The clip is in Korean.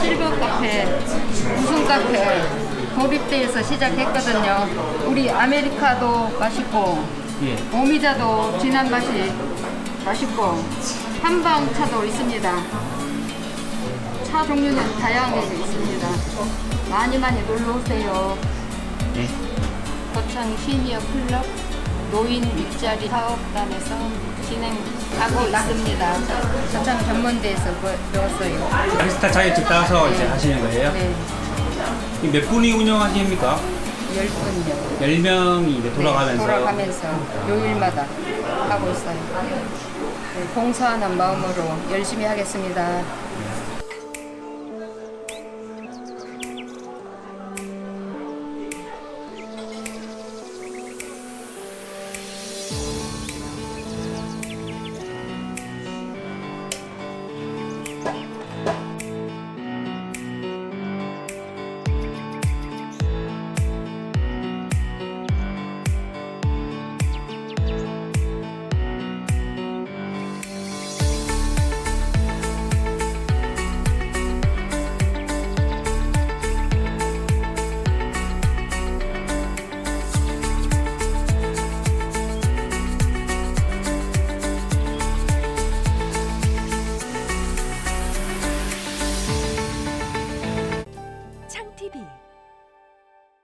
실버 카페, 무슨 카페 고립대에서 시작했거든요. 우리 아메리카도 맛있고 예. 오미자도 진한 맛이 맛있고 한방차도 있습니다. 차 종류는 다양하게 있습니다. 많이 많이 놀러 오세요. 네. 거창 시니어 클럽 노인 일자리 사업단에서 진행하고 있습니다. 거창 전문대에서 배웠어요. 바리스타 자격증 따서 이제 네. 하시는 거예요? 네, 이몇 분이 운영하십니까? 열 분요. 10명이 이제 돌아가면서. 네, 돌아가면서 요일마다 하고 있어요. 네, 봉사하는 마음으로 열심히 하겠습니다.